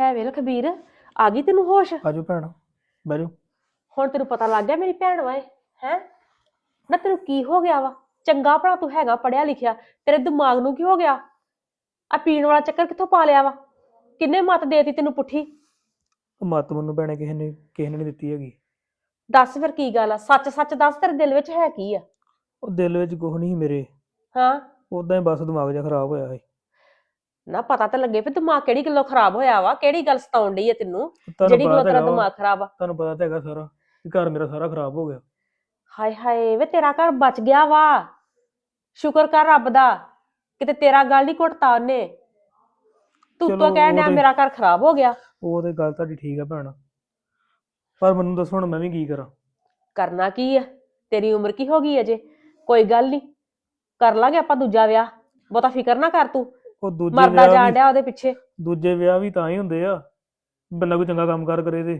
ਹੈ ਵੇਲ ਖਬੀਰ ਆ ਗਈ ਤੈਨੂੰ ਹੋਸ਼? ਆਜੋ ਭੈਣ ਬਹਿ ਜਾਓ। ਹੁਣ ਤੈਨੂੰ ਪਤਾ ਲੱਗ ਗਿਆ ਮੇਰੀ ਭੈਣ ਵਾਏ ਹੈ? ਨਾ ਤੈਨੂੰ ਕੀ ਹੋ ਗਿਆ ਵਾ? ਚੰਗਾ ਭਲਾ ਤੂੰ ਹੈਗਾ ਪੜਿਆ ਲਿਖਿਆ ਤੇਰੇ ਦਿਮਾਗ ਨੂੰ ਕੀ ਹੋ ਗਿਆ? ਆ ਪੀਣ ਵਾਲਾ ਚੱਕਰ ਕਿੱਥੋਂ ਪਾ ਲਿਆ ਵਾ? ਕਿੰਨੇ ਮਤ ਦੇਤੀ ਤੈਨੂੰ ਪੁੱਠੀ? ਮੱਤ ਮੈਨੂੰ ਭੈਣੇ ਕਿਸੇ ਨੇ ਕਿਸੇ ਨੇ ਨਹੀਂ ਦਿੱਤੀ ਹੈਗੀ। ਦੱਸ ਫਿਰ ਕੀ ਗੱਲ ਆ? ਸੱਚ ਸੱਚ ਦੱਸ ਤੇਰੇ ਦਿਲ ਵਿੱਚ ਹੈ ਕੀ ਆ? ਉਹ ਦਿਲ ਵਿੱਚ ਕੁਝ ਨਹੀਂ ਮੇਰੇ। ਹਾਂ? ਉਦਾਂ ਹੀ ਬਸ ਦਿਮਾਗ ਜਿਹਾ ਖਰਾਬ ਹੋਇਆ ਹੈ ਨਾ ਪਤਾ ਤਾਂ ਲੱਗੇ ਵੀ ਦਿਮਾਗ ਕਿਹੜੀ ਗੱਲੋਂ ਖਰਾਬ ਹੋਇਆ ਵਾ ਕਿਹੜੀ ਗੱਲ ਸਤਾਉਣ ਡਈ ਆ ਤੈਨੂੰ? ਤੁਹਾਨੂੰ ਜਿਹੜੀ ਗੱਲੋਂ ਪਤਾ ਤੇਰਾ ਹੈਗਾ ਵਾ, ਦਿਮਾਗ ਖਰਾਬ ਆ। ਤੁਹਾਨੂੰ ਪਤਾ ਤਾਂ ਹੈਗਾ ਸਾਰਾ ਕਿ ਘਰ ਮੇਰਾ ਸਾਰਾ ਖਰਾਬ ਹੋ ਗਿਆ। ਹਾਏ ਹਾਏ ਵੇ ਤੇਰਾ ਘਰ ਬਚ ਗਿਆ ਵਾ। ਸ਼ੁਕਰ ਕਰ ਰੱਬ ਦਾ ਕਿਤੇ ਤੇਰਾ ਗੱਲ ਨਹੀਂ ਘੁੱਟਤਾ ਉਹਨੇ। ਤੂੰ ਚਲੋ ਤਾਂ ਕਹਿਣ ਡਿਆ ਉਹਦੇ- ਮੇਰਾ ਘਰ ਖਰਾਬ ਹੋ ਗਿਆ। ਉਹ ਤੇ ਗੱਲ ਤੁਹਾਡੀ ਠੀਕ ਆ ਭੈਣ। ਪਰ ਮੈਨੂੰ ਦੱਸੋ ਹੁਣ ਮੈਂ ਵੀ ਕੀ ਕਰਾਂ। ਕਰਨਾ ਕੀ ਆ? ਤੇਰੀ ਉਮਰ ਕੀ ਹੋ ਗਈ ਅਜੇ? ਕੋਈ ਗੱਲ ਨਹੀਂ ਕਰ ਲਾਂਗੇ ਆਪਾਂ ਦੂਜਾ ਵਿਆਹ। ਬਹੁਤਾ ਫਿਕਰ ਨਾ ਕਰ ਤੂੰ। ਉਹ ਦੂਜੇ ਮਰਦਾ ਵਿਆਹ ਜਾਣ ਵੀ ਡਿਆ ਉਹਦੇ ਪਿੱਛੇ। ਦੂਜੇ ਵਿਆਹ ਵੀ ਤਾਂ ਹੀ ਹੁੰਦੇ ਆ। ਬੰਦਾ ਕੋਈ ਚੰਗਾ ਕੰਮ ਕਾਰ ਕਰੇ ਤੇ।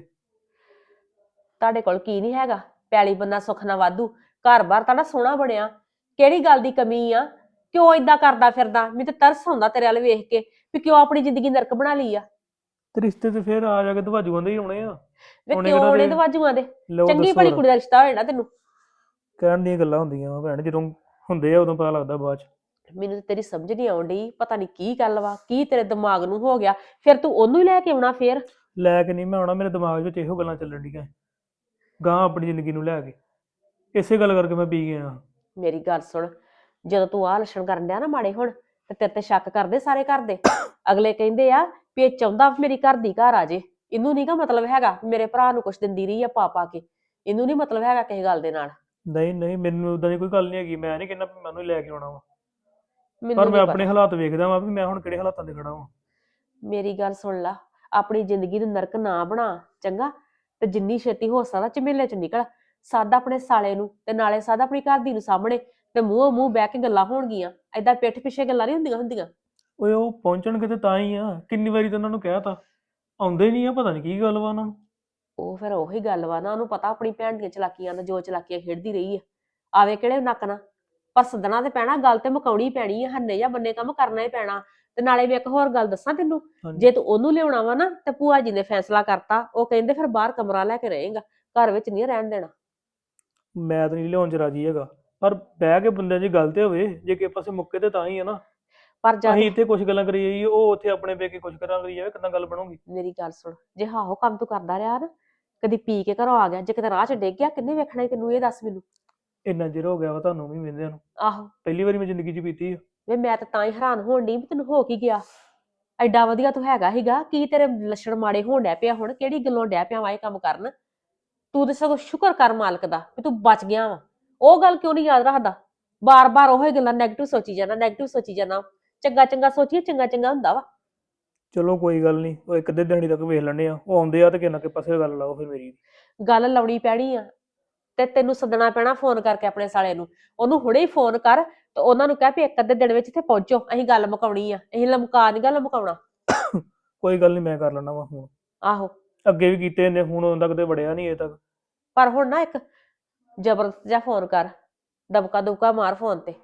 ਤੁਹਾਡੇ ਕੋਲ ਕੀ ਨਹੀਂ ਹੈਗਾ? ਪੈਲੀ ਬੰਦਾ ਸੁੱਖ ਨਾ ਵਾਧੂ। ਘਰ-ਬਾਰ ਤੁਹਾਡਾ ਸੋਹਣਾ ਬਣਿਆ। ਕਿਹੜੀ ਗੱਲ ਦੀ ਕਮੀ ਆ? ਕਿਉਂ ਇਦਾਂ ਕਰਦਾ ਫਿਰਦਾ? ਮੈਨੂੰ ਤੇ ਤਰਸ ਆਉਂਦਾ ਤੇਰੇ ਵੱਲ ਵੇਖ ਕੇ ਵੀ ਕਿਉਂ ਆਪਣੀ ਜ਼ਿੰਦਗੀ ਨਰਕ ਬਣਾ ਲਈ ਆ। ਤੇ ਰਿਸ਼ਤੇ ਤੇ ਫਿਰ ਆ ਜਾ ਕੇ ਦਵਾਜੂਆਂ ਦੇ ਹੀ ਆਉਣੇ ਆ। ਵੇ ਉਹਨੇ ਕਿਉਂ ਕਿਹੜਾ ਉਹਨੇ ਦੇ- ਦਵਾਜੂਆਂ ਦੇ? ਲਓ ਚੰਗੀ ਦੱਸੋ ਭਲੀ ਹੁਣ। ਕੁੜੀ ਦਾ ਰਿਸ਼ਤਾ ਹੋਇਆ ਨਾ ਤੈਨੂੰ। ਕਹਿਣ ਦੀਆਂ ਗੱਲਾਂ ਹੁੰਦੀਆਂ ਵਾ ਭੈਣ ਜਦੋਂ ਹੁੰਦੇ ਆ ਉਦੋਂ ਪਤਾ ਲੱਗਦਾ ਬਾਅਦ ਚ। ਮੈਨੂੰ ਤੇ ਤੇਰੀ ਸਮਝ ਨਹੀਂ ਆਉਣ ਡਈ ਪਤਾ ਨਹੀਂ ਕੀ ਗੱਲ ਵਾ ਕੀ ਤੇਰੇ ਦਿਮਾਗ ਨੂੰ ਹੋ ਗਿਆ ਫਿਰ ਤੂੰ ਉਹਨੂੰ ਹੀ ਲੈ ਕੇ ਆਉਣਾ ਫੇਰ? ਲੈ ਕੇ ਨਹੀਂ ਮੈਂ ਆਉਣਾ ਮੇਰੇ ਦਿਮਾਗ ਵਿੱਚ ਇਹੋ ਗੱਲਾਂ ਚੱਲਣ ਡੀਆਂ ਗਾਂ ਆਪਣੀ ਜ਼ਿੰਦਗੀ ਨੂੰ ਲੈ ਕੇ। ਇਸੇ ਗੱਲ ਕਰਕੇ ਮੈਂ ਪੀ ਗਿਆ। ਮੇਰੀ ਗੱਲ ਸੁਣ ਜਦੋਂ ਤੂੰ ਆਹ ਲੱਛਣ ਕਰਨ ਡਿਆ ਨਾ ਮਾੜੇ ਹੁਣ ਤੇ ਤੇਰੇ ਤੇ ਸ਼ੱਕ ਕਰਦੇ ਸਾਰੇ ਘਰ ਦੇ। ਅਗਲੇ ਕਹਿੰਦੇ ਆ ਵੀ ਇਹ ਚਾਹੁੰਦਾ ਮੇਰੀ ਘਰ ਦੀ ਘਰ ਆ ਜੇ। ਇਹਨੂੰ ਨਹੀਂਗਾ ਮਤਲਬ ਹੈਗਾ ਮੇਰੇ ਭਰਾ ਨੂੰ ਕੁਛ ਦਿੰਦੀ ਰਹੀ ਆ ਪਾ ਪਾ ਕੇ। ਇਹਨੂੰ ਨਹੀਂ ਮਤਲਬ ਹੈਗਾ ਕਿਸੇ ਗੱਲ ਦੇ ਨਾਲ। ਨਹੀਂ ਨਹੀਂ ਮੈਨੂੰ ਉਦਾਂ ਦੀ ਕੋਈ ਗੱਲ ਨਹੀਂ ਹੈਗੀ ਮੈਂ ਨਹੀਂ ਕਹਿੰਦਾ ਮੈਨੂੰ ਲੈ ਕੇ ਆਉਣਾ ਵਾ। ਮੈਨੂੰ ਪਰ ਮੈਂ। ਆਪਣੇ ਹਾਲਾਤ ਵੇਖਦਾ ਵਾਂ ਵੀ ਮੈਂ ਹੁਣ ਕਿਹੜੇ ਹਾਲਾਤਾਂ ਦੇ ਖੜਾ ਵਾਂ। ਮੇਰੀ ਗੱਲ ਸੁਣ ਲਾ ਆਪਣੀ ਜ਼ਿੰਦਗੀ ਨੂੰ ਨਰਕ ਨਾ ਬਣਾ ਚੰਗਾ? ਤੇ ਜਿੰਨੀ ਛੇਤੀ ਹੋ ਸਕਦਾ ਝਮੇਲੇ ਚ ਨਿਕਲ। ਸਾਦਾ ਆਪਣੇ ਸਾਲੇ ਨੂੰ ਤੇ ਨਾਲੇ ਸਾਦਾ ਆਪਣੀ ਘਰ ਦੀ ਨੂੰ ਸਾਹਮਣੇ ਤੇ ਮੂੰਹੋਂ ਮੂੰਹ ਬਹਿ ਕੇ ਗੱਲਾਂ ਹੋਣਗੀਆਂ। ਐਦਾਂ ਪਿੱਠ ਪਿੱਛੇ ਗੱਲਾਂ ਨਹੀਂ ਹੁੰਦੀਆਂ ਹੁੰਦੀਆਂ। ਓਏ ਉਹ ਪਹੁੰਚਣਗੇ ਤੇ ਤਾਂ ਹੀ ਆ। ਕਿੰਨੀ ਵਾਰੀ ਤਾਂ ਉਹਨਾਂ ਨੂੰ ਕਿਹਾ ਤਾ। ਆਉਂਦੇ ਨਹੀਂ ਆ ਪਤਾ ਨਹੀਂ ਕੀ ਗੱਲ ਵਾ ਉਹਨਾਂ ਨੂੰ। ਉਹ ਫਿਰ ਉਹੀ ਗੱਲ ਵਾ ਨਾ ਉਹਨੂੰ ਪਤਾ ਆਪਣੀ ਭੈਣ ਦੀਆਂ ਚਲਾਕੀਆਂ ਦਾ ਜੋ ਚਲਾਕੀਆਂ ਖੇਡਦੀ ਰਹੀ ਆ। ਆਵੇ ਕਿਹੜੇ ਨੱਕ ਨਾ ਪਰ ਸੱਦਣਾ ਤੇ ਪੈਣਾ ਗੱਲ ਤੇ ਮੁਕਾਉਣੀ ਪੈਣੀ ਆ ਹੰਨੇ ਜਾਂ ਬੰਨੇ ਕੰਮ ਕਰਨਾ ਹੀ ਪੈਣਾ। ਤੇ ਨਾਲੇ ਮੈਂ ਇੱਕ ਹੋਰ ਗੱਲ ਦੱਸਾਂ ਤੈਨੂੰ ਹਾਂਜੀ। ਜੇ ਤੂੰ ਉਹਨੂੰ ਲਿਆਉਣਾ ਵਾ ਨਾ ਤੇ ਭੂਆ ਜੀ ਨੇ ਫੈਸਲਾ ਕਰਤਾ ਉਹ ਕਹਿੰਦੇ ਫਿਰ ਬਾਹਰ ਕਮਰਾ ਲੈ ਕੇ ਰਹੇਗਾ ਘਰ ਵਿੱਚ ਨਹੀਂ ਰਹਿਣ ਦੇਣਾ। ਮੈਂ ਤਾਂ ਨਹੀਂ ਲਿਆਉਣ ਚ ਰਾਜੀ ਹੈਗਾ ਪਰ ਬਹਿ ਕੇ ਬੰਦਿਆਂ ਦੀ ਗੱਲ ਤੇ ਹੋਵੇ ਜੇ ਕਿਸੇ ਪਾਸੇ ਮੁੱਕੇ ਤੇ ਤਾਂ ਹੀ ਆ ਨਾ। ਪਰ ਜਦ ਅਸੀਂ ਇੱਥੇ ਕੁਝ ਗੱਲਾਂ ਕਰੀ ਜਾਈਏ ਉਹ ਉੱਥੇ ਆਪਣੇ ਪੇ ਕੇ ਕੁਝ ਕਰਾਂ ਕਰੀ ਜਾਵੇ ਕਿੰਨਾ ਗੱਲ ਬਣੂਗੀ? ਮੇਰੀ ਗੱਲ ਸੁਣ ਜੇ ਹਾਹੋ ਕੰਮ ਤੂੰ ਕਰਦਾ ਰਿਹਾ ਨਾ ਕਦੀ ਪੀ ਕੇ ਘਰੋਂ ਆ ਗਿਆ ਜੇ ਕਿਤੇ ਰਾਹ 'ਚ ਡਿੱਗ ਗਿਆ ਕਿੰਨੇ ਵੇਖਣਾ ਤੈਨੂੰ ਇਹ ਦੱਸ ਮੈਨੂੰ। ਇੰਨਾ ਚਿਰ ਹੋ ਗਿਆ ਵਾ ਤੁਹਾਨੂੰ ਵੀ ਮਿਲਦਿਆਂ ਨੂੰ। ਆਹੋ। ਪਹਿਲੀ ਵਾਰੀ ਮੈਂ ਜ਼ਿੰਦਗੀ 'ਚ ਪੀਤੀ ਆ। ਵੇ ਮੈਂ ਤਾਂ ਤਾਂ ਹੀ ਹੈਰਾਨ ਹੋਣ ਡਈ ਵੀ ਤੈਨੂੰ ਹੋ ਕੀ ਗਿਆ। ਐਡਾ ਵਧੀਆ ਤੂੰ ਹੈਗਾ ਹੀਗਾ ਕੀ ਤੇਰੇ ਲੱਛਣ ਮਾੜੇ ਹੋਣ ਡੈ ਪਿਆ ਹੁਣ ਕਿਹੜੀ ਗੱਲੋਂ ਡੈ ਪਿਆ ਵਾ ਇਹ ਕੰਮ ਕਰਨ? ਤੂੰ ਤੇ ਸਗੋਂ ਸ਼ੁਕਰ ਕਰ ਮਾਲਕ ਦਾ ਵੀ ਤੂੰ ਬਚ ਗਿਆ ਵਾ। ਉਹ ਗੱਲ ਕਿਉਂ ਨਹੀਂ ਯਾਦ ਰੱਖਦਾ? ਬਾਰ-ਬਾਰ ਉਹੀ ਗੱਲਾਂ 네ਗੇਟਿਵ ਸੋਚੀ ਜਾਣਾ 네ਗੇਟਿਵ ਸੋਚੀ ਜਾਣਾ ਚੰਗਾ ਚੰਗਾ ਸੋਚੀਏ ਚੰਗਾ ਚੰਗਾ ਹੁੰਦਾ ਵਾ। ਚਲੋ ਕੋਈ ਗੱਲ ਨਹੀਂ ਉਹ ਇੱਕ ਅੱਧੇ ਦਿਹਾੜੀ ਤੱਕ ਵੇਖ ਲੈਣੇ ਆ। ਉਹ ਆਉਂਦੇ ਆ ਤੇ ਕਿੰਨਾ ਕਿ ਪਾਸੇ ਗੱਲ ਲਾਓ ਫਿਰ ਮੇਰੀ। ਗੱਲ ਲਾਉਣੀ ਪੈਣੀ ਆ। ਤੇ ਤੈਨੂੰ ਸੱਦਣਾ ਪੈਣਾ ਫੋਨ ਕਰਕੇ ਆਪਣੇ ਸਾਲੇ ਨੂੰ। ਉਹਨੂੰ ਹੁਣੇ ਹੀ ਫੋਨ ਕਰ ਤੇ ਉਹਨਾਂ ਨੂੰ ਕਹਿ ਵੀ ਇੱਕ ਅੱਧੇ ਦਿਨ ਵਿੱਚ ਇੱਥੇ ਪਹੁੰਚੋ ਅਸੀਂ ਗੱਲ ਮੁਕਾਉਣੀ ਆ ਅਸੀਂ ਲਮਕਾ ਨਹੀਂ ਗੱਲ ਮੁਕਾਉਣਾ। ਕੋਈ ਗੱਲ ਨਹੀਂ ਮੈਂ ਕਰ ਲੈਣਾ ਵਾ ਹੁਣ ਆਹੋ। ਅੱਗੇ ਵੀ ਕੀਤੇ ਨੇ ਹੁਣ ਉਦੋਂ ਤੱਕ ਤੇ ਵੜਿਆ ਨਹੀਂ ਇਹ ਤੱਕ। ਪਰ ਹੁਣ ਨਾ ਇੱਕ ਜ਼ਬਰਦਸਤ ਜਿਹਾ ਫੋਨ ਕਰ ਦਬਕਾ ਦੁਬਕਾ ਮਾਰ ਫੋਨ ਤੇ।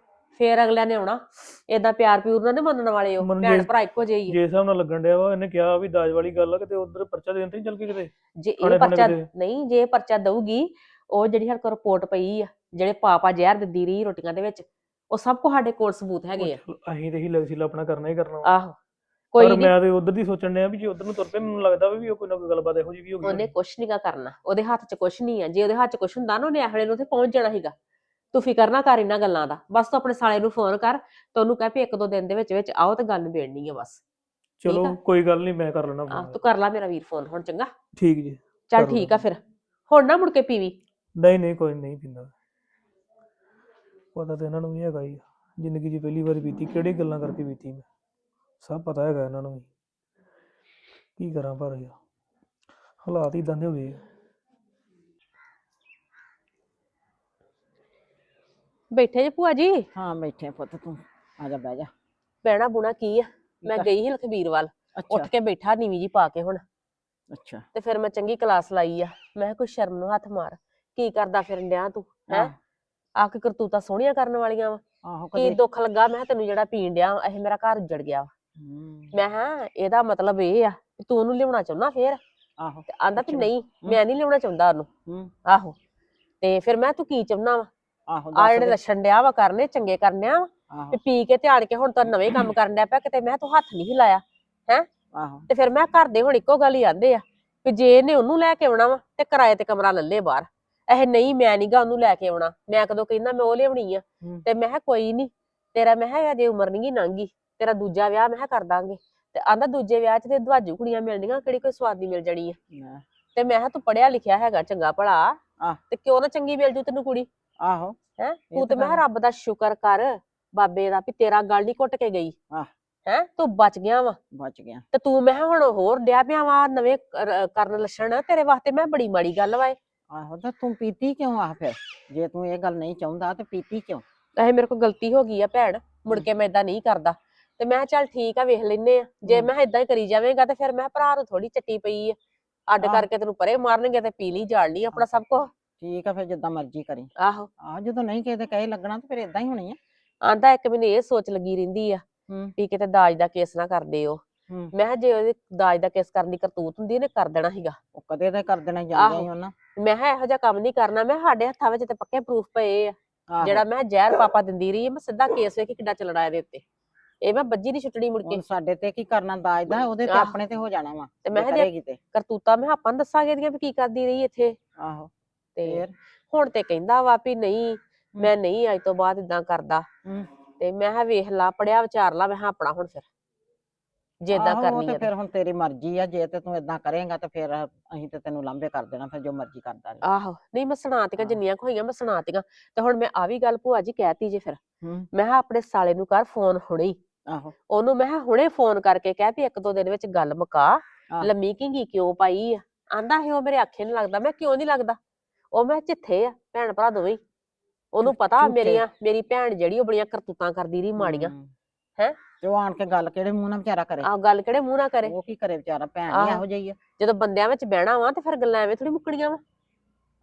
ਫੇਰ ਅਗਲਿਆਂ ਨੇ ਆਉਣਾ ਏਦਾਂ ਪਿਆਰ ਪਿਊਰ ਨਾਲ ਨੀ ਮੰਨਣ ਵਾਲੇ ਉਹ ਭੈਣ ਭਰਾ ਇੱਕੋ ਜਿਹੇ ਹੀ ਆ। ਜੇ ਹਿਸਾਬ ਨਾਲ ਲੱਗਣ ਡਿਆ ਵਾ ਇਹਨੇ ਕਿਹਾ ਵੀ ਦਾਜ ਵਾਲੀ ਗੱਲ ਆ ਕਿਤੇ ਉਧਰ ਪਰਚਾ ਦੇਣ ਤੇ ਨਹੀਂ ਚੱਲ ਕੇ ਕਿਤੇ? ਜੇ ਇਹ ਪਰਚਾ ਕਿਤੇ। ਨਹੀਂ ਜੇ ਇਹ ਪਰਚਾ ਦਊਗੀ ਉਹ ਜਿਹੜੀ ਸਾਡੇ ਕੋਲ ਰਿਪੋਰਟ ਪਈ ਆ ਜਿਹੜੇ ਪਾਪਾ ਜ਼ਹਿਰ ਦਿੰਦੀ ਰਹੀ ਰੋਟੀਆਂ ਦੇ ਵਿੱਚ ਉਹ ਸਭ ਕੁ ਸਾਡੇ ਕੋਲ ਸਬੂਤ ਹੈਗੇ ਆ। ਅਸੀਂ ਤੇ ਹੀ ਲਗਸੀਲਾ ਆਪਣਾ ਕਰਨਾ ਹੀ ਕਰਨਾ ਵਾ। ਆਹੋ ਕੋਈ ਪਰ ਨਹੀਂ ਮੈਂ ਤੇ ਉਧਰ ਦੀ ਸੋਚਣ ਡਿਆ ਵੀ ਜੇ ਉਧਰ ਨੂੰ ਤੁਰ ਪਏ ਮੈਨੂੰ ਲੱਗਦਾ ਵੀ ਉਹ ਕੋਈ ਨਾ ਕੋਈ ਗੱਲਬਾਤ ਇਹੋ ਜਿਹੀ ਵੀ ਹੋ ਗਈ ਉਹਨੇ ਹੋਣੀ। ਕੁਛ ਨਹੀਂਗਾ ਕਰਨਾ ਉਹਦੇ ਹੱਥ 'ਚ ਕੁਛ ਨਹੀਂ ਆ। ਜੇ ਉਹਦੇ ਹੱਥ 'ਚ ਕੁਛ ਹੁੰਦਾ ਨਾ ਉਹਨੇ ਆਖੜੇ ਨੂੰ ਉੱਥੇ ਪਹੁੰਚ ਜਾਣਾ ਸੀਗਾ। ਤੂੰ ਫਿਕਰ ਨਾ ਕਰ ਇਹਨਾਂ ਗੱਲਾਂ ਦਾ। ਬਸ ਤੂੰ ਆਪਣੇ ਸਾਲੇ ਨੂੰ ਫੋਨ ਕਰ ਤੇ ਉਹਨੂੰ ਕਹਿ ਵੀ ਇੱਕ ਦੋ ਦਿਨ ਦੇ ਵਿੱਚ ਵਿੱਚ ਆਓ ਤੇ ਗੱਲ ਨਿਬੇੜਨੀ ਆ ਬਸ। ਚਲੋ ਆ। ਕੋਈ ਗੱਲ ਨਹੀਂ ਮੈਂ ਕਰ ਲੈਣਾ ਆਹ ਫੋਨ ਤੂੰ ਕਰ ਲੈ ਮੇਰਾ ਵੀਰ ਫੋਨ ਹੁਣ ਚੰਗਾ? ਠੀਕ ਜੀ ਚੱਲ ਕਰ ਠੀਕ ਆ ਲਵਾਂਗੇ। ਫਿਰ। ਹੁਣ ਨਾ ਮੁੜ ਕੇ ਪੀਵੀ। ਨਹੀਂ ਨਹੀਂ ਕੋਈ ਨਹੀਂ ਪੀਂਦਾ। ਪਤਾ ਤੇ ਇਹਨਾਂ ਨੂੰ ਵੀ ਹੈਗਾ ਹੀ ਆ। ਜ਼ਿੰਦਗੀ 'ਚ ਪਹਿਲੀ ਵਾਰ ਪੀਤੀ ਕਿਹੜੀ ਗੱਲਾਂ ਕਰਕੇ ਪੀਤੀ ਮੈਂ? ਸਭ ਪਤਾ ਹੈਗਾ ਇਹਨਾਂ ਨੂੰ ਵੀ। ਕੀ ਕਰਾਂ ਪਰ ਯਾਰ ਹਾਲਾਤ ਹੀ ਦੇ ਹੋ ਗਏ ਆ। ਬੈਠੇ ਜੇ ਭੂਆ ਜੀ? ਹਾਂ ਬੈਠੇ ਆ ਪੁੱਤ ਤੂੰ ਆ ਜਾ ਬਹਿ ਜਾ। ਬਹਿਣਾ ਬੁਣਾ ਕੀ ਆ? ਮੈਂ ਗਈ ਸੀ ਲਖਬੀਰ ਵੱਲ ਉੱਠ ਕੇ ਬੈਠਾ ਨੀਵੀਂ ਜੀ ਪਾ ਕੇ ਹੁਣ। ਅੱਛਾ। ਤੇ ਫਿਰ ਮੈਂ ਚੰਗੀ ਕਲਾਸ ਲਾਈ ਆ। ਮੈਂ ਕਿਹਾ ਕੋਈ ਸ਼ਰਮ ਨੂੰ ਹੱਥ ਮਾਰ। ਕੀ ਕਰਦਾ ਫਿਰਨ ਡਿਆ ਤੂੰ ਹੈ? ਆਹ, ਆ ਕੇ ਕਰਤੂਤਾਂ ਸੋਹਣੀਆਂ ਕਰਨ ਵਾਲੀਆਂ ਵਾ। ਆਹੋ ਕੀ ਕਦੇ ਦੁੱਖ ਲੱਗਾ? ਮੈਂ ਕਿਹਾ ਤੈਨੂੰ ਜਿਹੜਾ ਪੀਣ ਡਿਆ ਇਹ ਮੇਰਾ ਘਰ ਉੱਜੜ ਗਿਆ ਵਾ। ਮੈਂ ਹਾਂ ਇਹਦਾ ਮਤਲਬ ਇਹ ਆ ਵੀ ਤੂੰ ਉਹਨੂੰ ਲਿਆਉਣਾ ਚਾਹੁੰਦਾ ਫੇਰ? ਆਹੋ ਤੇ ਆਂਦਾ ਵੀ। ਨਹੀਂ ਮੈਂ ਨਹੀਂ ਲਿਆਉਣਾ ਚਾਹੁੰਦਾ ਉਹਨੂੰ। ਆਹੋ। ਤੇ ਫਿਰ ਮੈਂ ਤੂੰ ਕੀ ਚਾਹੁੰਦਾ ਵਾ? ਆਹੋ ਆ ਦੱਸ ਜਿਹੜੇ ਦੇ। ਲੱਛਣ ਡਿਆ ਵਾ ਕਰਨੇ ਚੰਗੇ ਕਰਨੇ ਆ ਆਹੋ। ਤੇ ਪੀ ਕੇ ਧਿਆਨ ਕੇ ਹੁਣ ਤਾਂ ਨਵੇਂ ਕੰਮ ਕਰਨ ਡਿਆ ਪਿਆ ਕਿਤੇ ਮੈਂ ਤੂੰ ਹੱਥ ਨਹੀਂ ਲਾਇਆ ਆਹੋ। ਤੇ ਫਿਰ ਮੈਂ ਘਰ ਦੇ ਹੁਣ ਇੱਕੋ ਗੱਲ ਹੀ ਆਂਦੇ ਆ ਕਿ ਜੇ ਇਹਨੇ ਉਹਨੂੰ ਲੈ ਕੇ ਆਉਣਾ ਵਾ ਤੇ ਕਿਰਾਏ ਤੇ ਕਮਰਾ ਲੱਲੇ ਬਾਹਰ। ਇਹ ਨਹੀਂ ਮੈਂ ਨਹੀਂਗਾ ਉਹਨੂੰ ਲੈ ਕੇ ਆਉਣਾ। ਮੈਂ ਕਦੋਂ ਕਹਿੰਦਾ ਮੈਂ ਉਹ ਲਿਆਉਣੀ ਆ। ਹੂੰ। ਤੇ ਮੈਂ ਕਿਹਾ ਕੋਈ ਨਹੀਂ ਤੇਰਾ ਮੈਂ ਕਿਹਾ ਅਜੇ ਉਮਰ ਨਹੀਂ ਨੰਗੀ ਤੇਰਾ ਦੂਜਾ ਵਿਆਹ ਮੈਂ ਕਿਹਾ ਕਰ ਦਾਂਗੇ। ਤੇ ਆਂਦਾ ਦੂਜੇ ਵਿਆਹ 'ਚ ਤੇ ਦਵਾਜੂ ਕੁੜੀਆਂ ਮਿਲਣੀਆਂ ਕਿਹੜੀ ਕੋਈ ਸਵਾਦੀ ਮਿਲ ਜਾਣੀ ਆ। ਲੈ, ਤੇ ਮੈਂ ਕਿਹਾ ਤੂੰ ਪੜਿਆ ਲਿਖਿਆ ਹੈਗਾ ਚੰਗਾ ਭਲਾ। ਆਹ। ਤੇ ਕਿਉਂ ਨਾ ਚੰਗੀ ਮਿਲ ਜੂ ਤੈਨੂੰ ਕੁੜੀ? ਆਹੋ। ਹੈ? ਤੂੰ ਤੇ ਤਾਂ ਮੈਂ ਕਿਹਾ ਗੱਲ- ਰੱਬ ਦਾ ਸ਼ੁਕਰ ਕਰ ਬਾਬੇ ਦਾ ਵੀ ਤੇਰਾ ਗੱਲ ਨਹੀਂ ਘੁੱਟ ਕੇ ਗਈ। ਆਹ। ਹੈ? ਤੂੰ ਬਚ ਗਿਆ ਵਾ। ਬਚ ਗਿਆ। ਤੇ ਤੂੰ ਮੈਂ ਕਿਹਾ ਹੁਣ ਹੋਰ ਡਿਆ ਪਿਆ ਵਾ ਨਵੇਂ ਕਰ- ਕਰਨ ਲੱਛਣ। ਤੇਰੇ ਵਾਸਤੇ ਮੈਂ ਬੜੀ ਮਾੜੀ ਗੱਲ ਵਾ ਇਹ। ਆਹੋ ਤਾਂ ਤੂੰ ਪੀਤੀ ਕਿਉਂ ਆ ਫਿਰ? ਜੇ ਤੂੰ ਇਹ ਗੱਲ ਨਹੀਂ ਚਾਹੁੰਦਾ ਤੇ ਪੀਤੀ ਕਿਉਂ? ਇਹ ਮੇਰੇ ਕੋਲ ਗਲਤੀ ਹੋ ਗਈ ਆ ਭੈਣ ਮੁੜ ਕੇ ਮੈਂ ਇਦਾਂ ਨਹੀਂ ਕਰਦਾ। ਤੇ ਮੈਂ ਕਿਹਾ ਚੱਲ ਠੀਕ ਆ ਵੇਖ ਲੈਨੇ ਆ। ਜੇ। ਮੈਂ ਇਦਾਂ ਹੀ ਕਰੀ ਜਾਵੇਂਗਾ ਤੇ ਫਿਰ ਮੈਂ ਭਰਾ ਨੂੰ ਥੋੜੀ ਚੱਟੀ ਪਈ ਆ। ਅੱਡ ਆਹ। ਕਰਕੇ ਤੈਨੂੰ ਪਰੇ ਮਾਰਨਗੇ ਤੇ ਪੀ ਲਈ ਜਾੜ ਲਈ ਆਪਣਾ ਸਭ ਕੁਝ ਠੀਕ ਆ ਫਿਰ ਜਿੱਦਾਂ ਮਰਜ਼ੀ ਕਰੀ। ਆਹੋ। ਆ ਜਦੋਂ ਨਹੀਂ ਕਿਸੇ ਦੇ ਕਹੇ ਲੱਗਣਾ ਤੇ ਫਿਰ ਇਦਾਂ ਹੀ ਹੋਣੀ ਆ। ਆਂਦਾ ਇੱਕ ਮੈਨੂੰ ਇਹ ਸੋਚ ਲੱਗੀ ਰਹਿੰਦੀ ਆ ਹੂੰ। ਵੀ ਕਿਤੇ ਦਾਜ ਦਾ ਕੇਸ ਨਾ ਕਰਦੇ ਹੂੰ। ਮੈਂ ਕਿਹਾ ਜੇ ਉਹਦੇ ਦਾਜ ਦਾ ਕੇਸ ਕਰਨ ਦੀ ਕਰਤੂਤ ਹੁੰਦੀ ਇਹਨੇ ਕਰ ਦੇਣਾ ਸੀਗਾ। ਉਹ ਕਦੇ ਤੇ ਕਰ ਦੇਣਾ ਜਾਂਦੇ। ਹੀ ਉਹਨਾਂ ਮੈਂ ਕਿਹਾ ਇਹੋ ਜਿਹਾ ਕੰਮ ਨਹੀਂ ਕਰਨਾ ਮੈਂ ਕਿਹਾ ਸਾਡੇ ਹੱਥਾਂ ਵਿੱਚ ਤੇ ਪੱਕੇ ਪ੍ਰੂਫ ਪਏ ਆ। ਆਹੋ। ਜਿਹੜਾ ਮੈਂ ਕਿਹਾ ਜ਼ਹਿਰ ਪਾਪਾ ਦਿੰਦੀ ਰਹੀ ਆ, ਮੈਂ ਸਿੱਧਾ ਕੇਸ ਵੇਖ ਕੇ ਕਿੱਡਾ ਚੱਲਣਾ ਇਹਦੇ ਉੱਤੇ। ਇਹ ਮੈਂ ਬੱਜੀ ਨਹੀਂ ਛੁੱਟਣੀ ਮੁੜ ਕੇ। ਹੁਣ ਸਾਡੇ ਤੇ ਕੀ ਕਰਨਾ ਦਾਜ ਦਾ ਉਹਦੇ ਤੇ ਆਹ। ਆਪਣੇ ਤੇ ਹੋ ਜਾਣਾ ਵਾ ਤੇ ਮੈਂ ਕਿਹਾ ਜੇ ਕਰੇਗੀ ਤੇ। ਕਰਤੂਤਾ ਮੈਂ ਕਿਹਾ ਆਪਾਂ ਨੂੰ ਦੱਸਾਂਗੇ ਇਹਦੀਆਂ ਵੀ ਕੀ ਕਰਦੀ ਰਹੀ ਇੱਥੇ। ਆਹੋ ਤੇ ਫੇਰ? ਹੁਣ ਤੇ ਕਹਿੰਦਾ ਵਾ ਵੀ ਨਹੀਂ ਮੈਂ ਨਹੀਂ ਅੱਜ ਤੋਂ ਬਾਅਦ ਇਦਾਂ ਕਰਦਾ। ਤੇ ਮੈਂ ਕਿਹਾ ਵੇਖ ਲਾ ਪੜਿਆ ਵਿਚਾਰ ਲਾ ਮੈਂ ਕਿਹਾ ਆਪਣਾ ਹੁਣ ਫਿਰ। ਜੇ ਇਦਾਂ ਆਹੋ, ਉਹ ਕਰਨੀ ਤੇ ਤੇ। ਫਿਰ ਹੁਣ ਤੇਰੀ ਮਰਜ਼ੀ ਆ ਜੇ ਤੇ ਤੂੰ ਇਦਾਂ ਕਰੇਂਗਾ ਤੇ ਫਿਰ ਅਸੀਂ ਤੇ ਤੈਨੂੰ ਲਾਂਬੇ ਕਰ ਦੇਣਾ ਫਿਰ ਜੋ ਮਰਜ਼ੀ ਕਰਦਾ ਰਹੇ ਆਹੋ ਨਹੀਂ ਮੈਂ ਸੁਣਾਤੀਆਂ ਹਾਂ। ਜਿੰਨੀਆਂ ਕੁ ਹੋਈਆਂ ਮੈਂ ਸੁਣਾਤੀਆਂ ਤੇ ਹੁਣ ਮੈਂ ਆ ਵੀ ਗੱਲ ਭੂਆ ਜੀ ਕਹਿਤੀ ਜੇ ਫਿਰ ਹੂੰ ਮੈਂ ਕਿਹਾ ਆਪਣੇ ਸਾਲੇ ਨੂੰ ਕਰ ਫੋਨ ਹੁਣੇ ਹੀ ਆਹੋ ਉਹਨੂੰ ਮੈਂ ਕਿਹਾ ਹੁਣੇ ਫੋਨ ਕਰਕੇ ਕਹਿ ਵੀ ਇੱਕ ਦੋ ਦਿਨ ਵਿੱਚ ਗੱਲ ਮੁਕਾ ਆਹ। ਲੰਮੀ ਕਿੰਗੀ ਕਿਉਂ ਪਾਈ ਆ ਆਂਦਾ ਸੀ ਉਹ ਮੇਰੇ ਆਖੇ ਨਹੀਂ ਲੱਗਦਾ ਮੈਂ ਕਿਉਂ ਨਹੀਂ ਲੱਗਦਾ ਉਹ ਮੈਂ ਚਿੱਥੇ ਆ ਭੈਣ ਭਰਾ ਦੋਵੇਂ ਹੀ। ਉਹਨੂੰ ਪਤਾ ਝੂਠੇ। ਮੇਰੀਆਂ ਮੇਰੀ ਭੈਣ ਜਿਹੜੀ ਉਹ ਬੜੀਆਂ ਕਰਤੂਤਾਂ ਕਰਦੀ ਰਹੀ ਮਾੜੀਆਂ ਹੂੰ। ਹੈਂ? ਤੇ ਉਹ ਆਣ ਕੇ ਗੱਲ ਕਿਹੜੇ ਮੂੰਹ ਨਾਲ ਵਿਚਾਰਾ ਕਰੇ? ਆਹ ਗੱਲ ਕਿਹੜੇ ਮੂੰਹ ਨਾਲ ਕਰੇ? ਉਹ ਕੀ ਕਰੇ ਵਿਚਾਰਾ ਭੈਣ ਆਹੋ। ਹੀ ਇਹੋ ਜਿਹੀ ਆ। ਜਦੋਂ ਬੰਦਿਆਂ ਵਿੱਚ ਬਹਿਣਾ ਵਾ ਤੇ ਫਿਰ ਗੱਲਾਂ ਐਵੇਂ ਥੋੜੀ ਮੁੱਕਣੀਆਂ ਵਾ।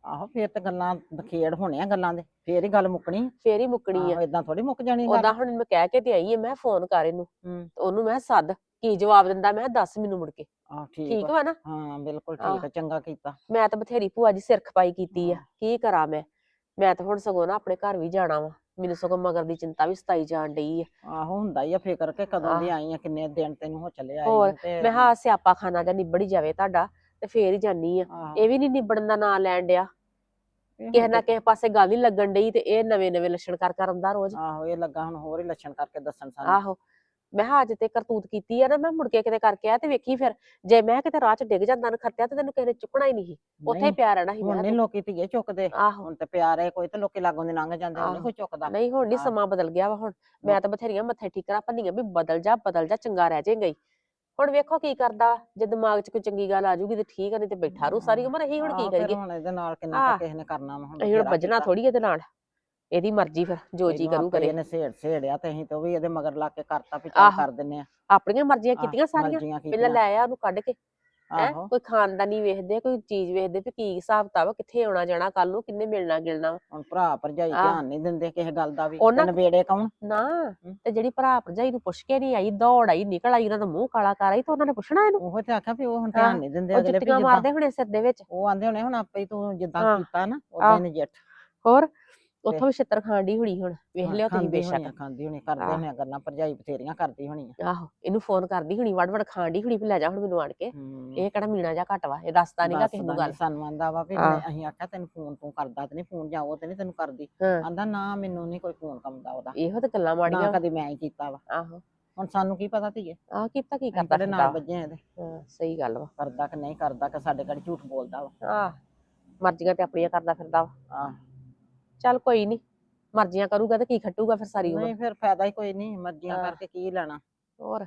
ਆਹੋ ਫੇਰ ਤੇ ਗੱਲਾਂ ਦਖੇੜ ਹੋਣੇ ਆ ਗੱਲਾਂ ਦੇ ਫੇਰ ਹੀ ਗੱਲ ਮੁੱਕਣੀ ਫੇਰ ਹੀ ਮੁੱਕਣੀ ਆ। ਇਦਾਂ ਥੋੜੀ ਮੁੱਕ ਜਾਣੀ ਉਹਦਾ ਗੱਲ ਹੁਣ ਮੈਂ ਕਹਿ ਕੇ ਤੇ ਆਈ ਆ ਮੈਂ ਫੋਨ ਕਰ ਇਹਨੂੰ। ਹੂੰ। ਤੇ ਉਹਨੂੰ ਮੈਂ ਸੱਦ ਕੀ ਜਵਾਬ ਦਿੰਦਾ? ਮੈਂ ਦੱਸ ਮੈਨੂੰ ਮੁੜ ਕੇ। ਆਹ ਠੀਕ ਠੀਕ ਆ। ਵਾ ਨਾ? ਹਾਂ ਬਿਲਕੁਲ। ਠੀਕ ਆ ਚੰਗਾ ਕੀਤਾ। ਮੈਂ ਤਾਂ ਬਥੇਰੀ ਭੂਆ ਜੀ ਸਿਰ ਖਪਾਈ ਕੀਤੀ ਆ। ਕੀ ਕਰਾਂ ਮੈਂ? ਮੈਂ ਤਾਂ ਹੁਣ ਸਗੋਂ ਨਾ ਆਪਣੇ ਘਰ ਵੀ ਜਾਣਾ ਵਾ। ਮੈਨੂੰ ਸਗੋਂ ਮਗਰ ਦੀ ਚਿੰਤਾ ਵੀ ਸਤਾਈ ਜਾਣ ਡਈ ਆ। ਆਹੋ ਹੁੰਦਾ ਹੀ ਆ ਫਿਕਰ ਕਿ ਕਦੋਂ ਦੀ। ਆਈ ਆ ਕਿੰਨੇ ਦਿਨ ਤੈਨੂੰ ਹੋ ਚੱਲੇ ਆਈ ਹੋਰ, ਮੈਂ ਹਾਂ ਸਿਆਪਾ ਖਾਨਾ ਜਾਂ ਨਿਬੜ ਹੀ ਜਾਵੇ ਤੁਹਾਡਾ ਤੇ ਫੇਰ ਹੀ ਜਾਨੀ ਆ। ਇਹ ਵੀ ਨਹੀਂ ਨਿਬੜਨ ਦਾ ਨਾਂ ਲੈਣ ਡਿਆ। ਕਿਸੇ ਨਾ ਕਿਸੇ ਪਾਸੇ ਗੱਲ ਹੀ ਲੱਗਣ ਡਈ ਤੇ ਇਹ ਨਵੇਂ ਨਵੇਂ ਲੱਛਣ ਕਰ ਕਰ ਆਉਂਦਾ ਰੋਜ਼। ਆਹੋ ਇਹ ਲੱਗਾ ਹੁਣ ਹੋਰ ਹੀ ਲੱਛਣ ਕਰਕੇ ਦੱਸਣ ਸਾਨੂੰ। ਆਹੋ ਮੈਂ ਕਿਹਾ ਅੱਜ ਤੇ ਕਰਤੂਤ ਕੀਤੀ ਆ ਨਾ ਮੈਂ ਮੁੜ ਕੇ ਕਿਤੇ ਕਰਕੇ ਆ ਤੇ ਵੇਖੀ ਫਿਰ ਜੇ ਮੈਂ ਕਿਤੇ ਰਾਹ ਚ ਡਿੱਗ ਜਾਂਦਾ ਨਾ ਖਰਤਿਆ ਤੇ ਤੈਨੂੰ ਕਿਸੇ ਨੇ ਚੁੱਕਣਾ ਹੀ ਨਹੀਂ ਸੀ ਉੱਥੇ ਹੀ ਨਹੀਂ, ਪਿਆ ਰਹਿਣਾ ਸੀ ਹੁਣ ਮੈਂ ਨਹੀਂ ਲੋਕੀ ਧੀਏ ਚੁੱਕਦੇ। ਆਹੋ ਹੁਣ ਤੇ ਪਿਆਰੇ ਕੋਈ ਤੇ ਲੋਕੀ ਲਾਗੋਂ ਦੇ ਲੰਘ ਜਾਂਦੇ ਹੁਣ ਨੀ ਆਹੋ। ਕੋਈ ਚੁੱਕਦਾ ਨਹੀਂ ਹੁਣ ਨਹੀਂ। ਸਮਾਂ ਬਦਲ ਗਿਆ ਵਾ ਹੁਣ ਮੈਂ ਤਾਂ ਬਥੇਰੀਆਂ ਮੱਥੇ ਠੀਕਰਾਂ ਭੰਨੀਆਂ ਵੀ ਬਦਲ ਜਾ ਬਦਲ ਜਾ ਚੰਗਾ ਰਹਿ ਜਾਏਗਾ ਹੀ ਹੁਣ ਵੇਖੋ ਕੀ ਕਰਦਾ ਜੇ ਦਿਮਾਗ 'ਚ ਕੋਈ ਚੰਗੀ ਗੱਲ ਆ ਜੂਗੀ ਤੇ ਠੀਕ ਆ ਨਹੀਂ ਤੇ ਬੈਠਾ ਰੂ ਸਾਰੀ ਉਮਰ ਅਸੀਂ ਹੁਣ ਕੀ ਆਹੋ, ਫਿਰ ਕਰੀਏ ਹੁਣ ਇਹਦੇ ਨਾਲ ਕਿੰਨਾ ਆਹ। ਕਿਸੇ ਨੇ ਕਰਨਾ ਵਾ ਹੁਣ ਅਸੀਂ ਹੁਣ ਬਥੇਰਾ ਕੀਤਾ। ਥੋੜੀ ਇਹਦੇ ਨਾਲ ਇਹਦੀ ਮਰਜ਼ੀ ਫਿਰ ਜੋ ਜੀ ਇਹਨੂੰ ਕਰੂ ਆਪੇ ਕਰੇ ਇਹਨੇ ਸੇੜ ਸੇੜਿਆ ਤੇ ਅਸੀਂ ਤੇ ਉਹ ਵੀ ਇਹਦੇ ਮਗਰ ਲਾ ਕੇ ਕਰਤਾ ਵੀ ਚੱਲ ਆਹੋ। ਕਰ ਦਿੰਨੇ ਆ ਆਪਣੀਆਂ ਮਰਜ਼ੀਆਂ ਕੀਤੀਆਂ ਸਾਰੀਆਂ ਮਰਜ਼ੀਆਂ ਪਹਿਲਾਂ ਕੀਤੀਆਂ। ਲੈ ਆ ਉਹਨੂੰ ਕੱਢ ਕੇ ਹੈਂ ਆਹੋ ਕੋਈ ਖਾਨਦਾਨੀ ਵੇਖਦੇ ਕੋਈ ਚੀਜ਼ ਵੇਖਦੇ ਵੀ ਕੀ ਹਿਸਾਬ ਆ, ਕਿੱਥੇ ਆਉਣਾ ਜਾਣਾ ਕੱਲ ਨੂੰ ਕਿੰਨੇ ਮਿਲਣਾ ਗਿਲਣਾ ਵਾ। ਹੁਣ ਭਰਾ ਭਰਜਾਈ ਆਹ। ਧਿਆਨ ਨਹੀਂ ਦਿੰਦੇ ਕਿਸੇ ਗੱਲ ਦਾ ਵੀ ਉਹਨਾਂ- ਨਵੇੜੇ ਕੌਣ ਨਾ ਤੇ ਜਿਹੜੀ ਭਰਾ ਭਰਜਾਈ ਨੂੰ ਪੁੱਛ ਕੇ ਨਹੀਂ ਆਈ ਦੌੜ ਆਈ ਨਿਕਲ ਆਈ ਉਹਨਾਂ ਦਾ ਮੂੰਹ ਕਾਲਾ ਕਰ ਆਈ ਤਾਂ ਉਹਨਾਂ ਨੇ ਪੁੱਛਣਾ ਇਹਨੂੰ ਉਹ ਤੇ ਆਖਿਆ ਵੀ ਉਹ ਹੁਣ ਧਿਆਨ ਨਹੀਂ ਦਿੰਦੇ ਉਹ ਅਗਲੇ ਵੀ ਜੁੱਤੀਆਂ ਜਿੱਦਾਂ ਮਾਰਦੇ ਹੋਣੇ ਸਿਰ ਦੇ ਵਿੱਚ ਉਹ ਆਂਦੇ ਹੋਣੇ ਹੁਣ ਆਪੇ ਹੀ ਤੂੰ ਜਿੱਦਾਂ ਕੀਤਾ ਨਾ। ਉਦਾਂ ਹੀ ਨਜਿੱਠ ਹੋਰ ਉੱਥੋਂ ਵੀ ਛਿੱਤਰ ਖਾਣ ਡਈ ਹੋਣੀ ਹੁਣ ਵੇਖ ਲਿਓ ਤੁਸੀਂ ਬੇਸ਼ੱਕ। ਖਾਂਦੀ ਹੋਣੀ ਕਰਦੇ ਆ ਗੱਲਾਂ ਭਰਜਾਈ ਬਥੇਰੀਆਂ ਕਰਦੀ ਹੋਣੀ ਆ। ਆਹੋ ਇਹਨੂੰ ਫੋਨ ਕਰਦੀ ਹੁਣੀ ਵੜ ਵੜ ਖਾਣ ਹੁਣੀ ਵੀ ਲੈ ਜਾ ਹੁਣ ਮੈਨੂੰ ਆਣ ਕੇ। ਇਹ ਕਿਹੜਾ ਮੀਣਾ ਜਾਂ ਘੱਟ ਵਾ ਇਹ ਦੱਸਦਾ ਨਹੀਂਗਾ ਕਿਸੇ ਨੂੰ ਗੱਲ। ਸਾਨੂੰ ਆਂਦਾ ਵਾ ਵੀ ਅਸੀਂ ਆਖਿਆ ਤੈਨੂੰ ਫੋਨ ਤੂੰ ਕਰਦਾ ਤੇ ਨਹੀਂ ਫੋਨ ਜਾਂ ਉਹ ਤੇ ਨਹੀਂ ਤੈਨੂੰ ਕਰਦੀ। ਆਂਦਾ ਨਾ ਮੈਨੂੰ ਨਹੀਂ ਕੋਈ ਫੋਨ ਕੰਮਦਾ ਉਹਦਾ। ਇਹੋ ਤੇ ਗੱਲਾਂ ਮਾੜੀਆਂ। ਕਦੇ ਮੈਂ ਹੀ ਕੀਤਾ ਵਾ। ਆਹੋ। ਹੁਣ ਸਾਨੂੰ ਕੀ ਪਤਾ ਧੀਏ? ਆਹ ਕੀਤਾ ਕੀ ਕਰਦਾ ਕਿਹੜੇ ਨਾਲ ਵੱਜੇ ਇਹਦੇ ਸਹੀ ਗੱਲ ਵਾ। ਕਰਦਾ ਕਿ ਨਹੀਂ ਕਰਦਾ ਕਿ ਸਾਡੇ ਘਰ ਝੂਠ ਬੋਲਦਾ ਵਾ। ਆਹ ਮਰਜ਼ੀਆਂ ਤੇ ਆਪਣੀਆਂ ਕਰਦਾ ਫਿਰਦਾ ਵਾ। ਆਹ। ਚੱਲ ਕੋਈ ਨਹੀਂ ਮਰਜ਼ੀਆਂ ਕਰੂਗਾ ਤੇ ਕੀ ਖੱਟੂਗਾ ਫਿਰ ਸਾਰੀ ਉਮਰ। ਨਹੀਂ ਫਿਰ ਫਾਇਦਾ ਹੀ ਕੋਈ ਨਹੀਂ ਮਰਜ਼ੀਆਂ। ਕਰਕੇ ਕੀ ਲੈਣਾ। ਹੋਰ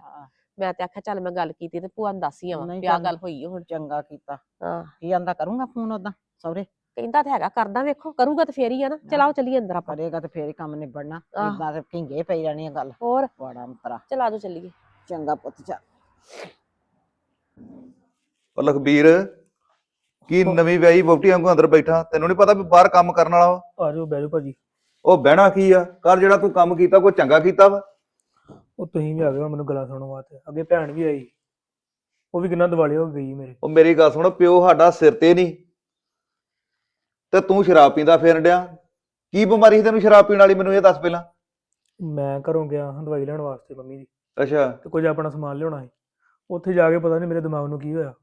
ਮੈਂ ਤੇ ਆਖਿਆ ਚੱਲ ਮੈਂ ਗੱਲ ਕੀਤੀ ਤੇ ਭੂਆ ਨੂੰ ਦੱਸ ਹੀ ਆਵਾਂ ਨਹੀਂ ਚੱਲ। ਗੱਲ ਹੋਈ ਆ ਹੁਣ। ਚੰਗਾ ਕੀਤਾ। ਹਾਂ। ਕੀ ਆਂਦਾ ਕਰੂੰਗਾ ਫੋਨ ਉਦਾਂ ਸਹੁਰੇ? ਕਹਿੰਦਾ ਤੇ ਹੈਗਾ ਕਰਦਾ ਵੇਖੋ ਕਰੂਗਾ ਤੇ ਫੇਰ ਹੀ ਆ ਨਾ ਚਲਾਓ ਚੱਲੀਏ ਅੰਦਰ ਆਪਾਂ। ਕਰੇਗਾ ਤੇ ਫੇਰ ਹੀ ਕੰਮ ਨਿਬੜਨਾ ਆਹ। ਇਦਾਂ ਤੇ ਢਿੰਗੇ ਪਈ ਜਾਣੀ ਆ ਗੱਲ। ਹੋਰ ਬੜਾ ਅੰਤਰਾ। ਚਲਾ ਦੋ ਚੱਲੀਏ। ਚੰਗਾ ਪੁੱਤ ਚਾ ਉਹ ਲਖਬੀਰ ਕੀ ਨਵੀਂ ਵਿਆਹੀ ਵਹੁਟੀ ਵਾਂਗੂ ਅੰਦਰ ਬੈਠਾ? ਤੈਨੂੰ ਨਹੀਂ ਪਤਾ ਵੀ ਬਾਹਰ ਕੰਮ ਕਰਨ ਵਾਲਾ ਵਾ ਆ ਜਾਓ ਜਾਓ ਭਾਜੀ। ਉਹ ਬਹਿਣਾ ਕੀ ਆ? ਕਰ ਜਿਹੜਾ ਤੂੰ ਕੰਮ ਕੀਤਾ ਕੋਈ ਚੰਗਾ ਕੀਤਾ ਵਾ? ਉਹ ਤੁਸੀਂ ਵੀ ਆ ਗਏ ਹੋ ਮੈਨੂੰ ਗੱਲਾਂ ਸੁਣਨ ਵਾਸਤੇ। ਅੱਗੇ ਭੈਣ ਵੀ ਆਈ। ਉਹ ਵੀ ਕਿੰਨਾ ਦਿਵਾਲੇ ਹੋ ਗਈ ਮੇਰੇ। ਉਹ ਮੇਰੀ ਗੱਲ ਸੁਣ ਪਿਓ ਸਾਡਾ ਸਿਰ ਤੇ ਨਹੀਂ ਤੇ ਤੂੰ ਸ਼ਰਾਬ ਪੀਂਦਾ ਫਿਰਨ ਡਿਆ? ਕੀ ਬਿਮਾਰੀ ਸੀ ਤੈਨੂੰ ਸ਼ਰਾਬ ਪੀਣ ਵਾਲੀ ਮੈਨੂੰ ਇਹ ਦੱਸ ਪਹਿਲਾਂ? ਮੈਂ ਘਰੋਂ ਗਿਆ ਹਾਂ ਦਵਾਈ ਲੈਣ ਵਾਸਤੇ ਮੰਮੀ ਦੀ। ਅੱਛਾ। ਤੇ ਕੁਝ ਆਪਣਾ ਸਮਾਨ ਲਿਆਉਣਾ ਸੀ। ਉੱਥੇ ਜਾ ਕੇ ਪਤਾ ਨਹੀਂ ਮੇਰੇ ਦਿਮਾਗ ਨੂੰ ਕੀ ਹੋਇਆ।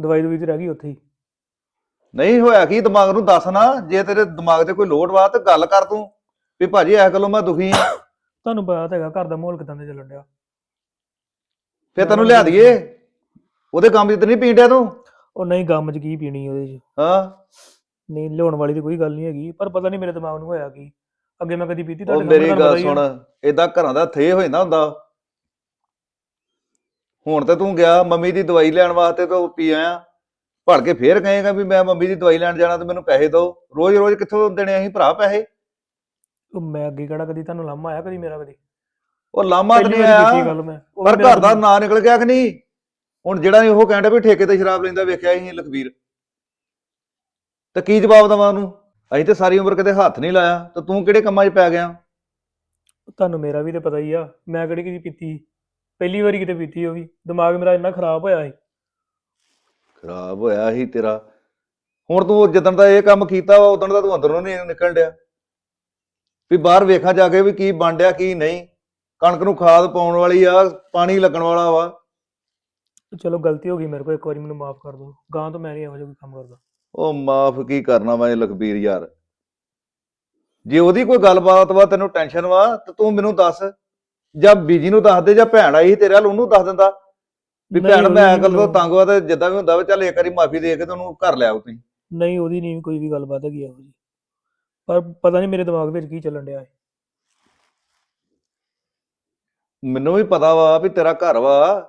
ਦਵਾਈ ਦਵਾਈ ਤੇ ਰਹਿ ਗਈ ਉੱਥੇ ਹੀ। ਨਹੀਂ ਹੋਇਆ ਕੀ? ਦਿਮਾਗ ਨੂੰ ਦੱਸ ਨਾ। ਜੇ ਤੇਰੇ ਦਿਮਾਗ ਤੇ ਕੋਈ ਲੋੜ ਵਾ ਤੇ ਗੱਲ ਕਰ ਤੂੰ। ਵੀ ਭਾਜੀ ਐ ਗੱਲੋਂ ਮੈਂ ਦੁਖੀ ਆ। ਤੁਹਾਨੂੰ ਪਤਾ ਤਾਂ ਹੈਗਾ ਘਰ ਦਾ ਮਾਹੌਲ ਕਿਦਾਂ ਦਾ ਚੱਲਣ ਡਿਆ। ਫੇਰ ਤੈਨੂੰ ਲਿਆ ਦਈਏ। ਉਹਦੇ ਕੰਮ 'ਚ ਤੇ ਨਹੀਂ ਪੀਣ ਡਿਆ ਤੂੰ? ਉਹ ਨਹੀਂ ਗਮ ਚ ਕੀ ਪੀਣੀ ਉਹਦੇ ਚ। ਹਾਂ। ਨਹੀਂ ਲਿਆਉਣ ਵਾਲੀ ਤੇ ਕੋਈ ਗੱਲ ਨਹੀਂ ਹੈਗੀ। ਪਰ ਪਤਾ ਨਹੀਂ ਮੇਰੇ ਦਿਮਾਗ ਨੂੰ ਹੋਇਆ ਕੀ। ਅੱਗੇ ਮੈਂ ਕਦੀ ਪੀਤੀ ਉਹ ਤੁਹਾਡੇ ਮੇਰੀ ਸਾਹਮਣੇ ਗੱਲ ਤੁਹਾਨੂੰ ਪਤਾ ਹੀ ਸੁਣ। ਏਦਾਂ ਘਰਾਂ ਦਾ ਥੇ ਹੋ ਜਾਂਦਾ ਹੁੰਦਾ। ਹੁਣ ਤੇ ਤੂੰ ਗਿਆ ਮੰਮੀ ਦੀ ਦਵਾਈ ਲੈਣ ਵਾਸਤੇ ਤਾਂ ਪੀ ਆਇਆ। ਭੜ ਕੇ ਫੇਰ ਕਹੇਗਾ ਵੀ ਮੈਂ ਮੰਮੀ ਦੀ ਦਵਾਈ ਲੈਣ ਜਾਣਾ ਤੇ ਮੈਨੂੰ ਪੈਸੇ ਦਿਓ। ਰੋਜ਼ ਰੋਜ਼ ਕਿੱਥੋਂ ਦੇਣੇ ਅਸੀਂ ਭਰਾ ਪੈਸੇ। ਉਹ ਮੈਂ ਅੱਗੇ ਕਿਹੜਾ ਕਦੀ ਤੁਹਾਨੂੰ ਲਾਮਾ ਆਇਆ ਕਦੀ ਮੇਰਾ ਕਦੀ? ਉਹ ਲਾਮਾ ਤੇ ਨਹੀਂ ਆਇਆ। ਪਰ ਘਰ ਦਾ ਕਦੀ- ਨਾਂ ਨਿਕਲ ਗਿਆ ਕਿ ਨਹੀਂ? ਹੁਣ ਜਿਹੜਾ ਉਹ ਕਹਿੰਦਾ ਵੀ ਠੇਕੇ ਤੇ ਸ਼ਰਾਬ ਲੈਂਦਾ ਵੇਖਿਆ ਸੀ ਲਖਬੀਰ। ਤੇ ਕੀ ਜਵਾਬ ਦਵਾਂ ਉਹਨੂੰ? ਅਸੀਂ ਤੇ ਸਾਰੀ ਉਮਰ ਕਿਤੇ ਹੱਥ ਨਹੀਂ ਲਾਇਆ। ਤੇ ਤੂੰ ਕਿਹੜੇ ਕੰਮਾਂ 'ਚ ਪੈ ਗਿਆ? ਤੁਹਾਨੂੰ ਮੇਰਾ ਵੀ ਤੇ ਪਤਾ ਹੀ ਆ। ਮੈਂ ਕਿਹੜੀ ਕਦੀ ਪੀਤੀ? ਪਹਿਲੀ ਵਾਰੀ ਕਿਤੇ ਪੀਤੀ ਉਹ ਵੀ ਦਿਮਾਗ ਮੇਰਾ ਇੰਨਾ ਖਰਾਬ ਹੋਇਆ ਸੀ। ਖਰਾਬ ਹੋਇਆ ਸੀ ਤੇਰਾ। ਹੁਣ ਤੂੰ ਜਦੋਂ ਦਾ ਇਹ ਕੰਮ ਕੀਤਾ ਵਾ ਉਦੋਂ ਦਾ ਤੂੰ ਅੰਦਰੋਂ ਨਹੀਂ ਨਿਕਲ ਡਿਆ। ਵੀ ਬਾਹਰ ਵੇਖਾਂ ਜਾ ਕੇ ਵੀ ਕੀ ਬਣ ਡਿਆ ਕੀ ਨਹੀਂ। ਕਣਕ ਨੂੰ ਖਾਦ ਪਾਉਣ ਵਾਲੀ ਆ ਪਾਣੀ ਲੱਗਣ ਵਾਲਾ ਵਾ। ਚਲੋ ਗਲਤੀ ਹੋ ਗਈ ਮੇਰੇ ਕੋਲ ਇੱਕ ਵਾਰੀ ਮੈਨੂੰ ਮਾਫ ਕਰ ਦਿਓ। ਗਾਂ ਤੋਂ ਮੈਂ ਨਹੀਂ ਇਹੋ ਜਿਹਾ ਕੋਈ ਕੰਮ ਕਰਦਾ। ਉਹ ਮਾਫ ਕੀ ਕਰਨਾ ਵਾ ਇਹ ਲਖਬੀਰ ਯਾਰ। ਜੇ ਉਹਦੀ ਕੋਈ ਗੱਲਬਾਤ ਵਾ ਤੈਨੂੰ ਟੈਨਸ਼ਨ ਵਾ ਤੇ ਤੂੰ ਮੈਨੂੰ ਦੱਸ। ਜਾਂ ਬੀਜੀ ਨੂੰ ਦੱਸ ਦੇ ਜਾਂ ਭੈਣ ਆਈ ਸੀ ਤੇਰੇ ਵੱਲ ਉਹਨੂੰ ਦੱਸ ਦਿੰਦਾ ਵੀ ਨਹੀਂ, ਭੈਣ ਉਹਦੀ ਮੈਂ ਨਹੀਂ ਗੱਲ ਤੋਂ ਤੰਗ ਵਾ ਤੇ ਜਿੱਦਾਂ ਵੀ ਹੁੰਦਾ ਵਾ ਚੱਲ ਇੱਕ ਵਾਰੀ ਮਾਫੀ ਦੇ ਕੇ ਤੇ ਉਹਨੂੰ ਘਰ ਲਿਆਓ ਤੁਸੀਂ। ਨਹੀਂ ਉਹਦੀ ਨਹੀਂ ਕੋਈ ਵੀ ਗੱਲਬਾਤ ਹੈਗੀ ਇਹੋ ਜੀ ਪਰ ਪਤਾ ਨਹੀਂ ਮੇਰੇ ਦਿਮਾਗ ਵਿੱਚ ਕੀ ਚੱਲਣ ਡਿਆ ਹੈ ਮੈਨੂੰ ਵੀ ਪਤਾ ਵਾ ਵੀ ਤੇਰਾ ਘਰ ਵਾ।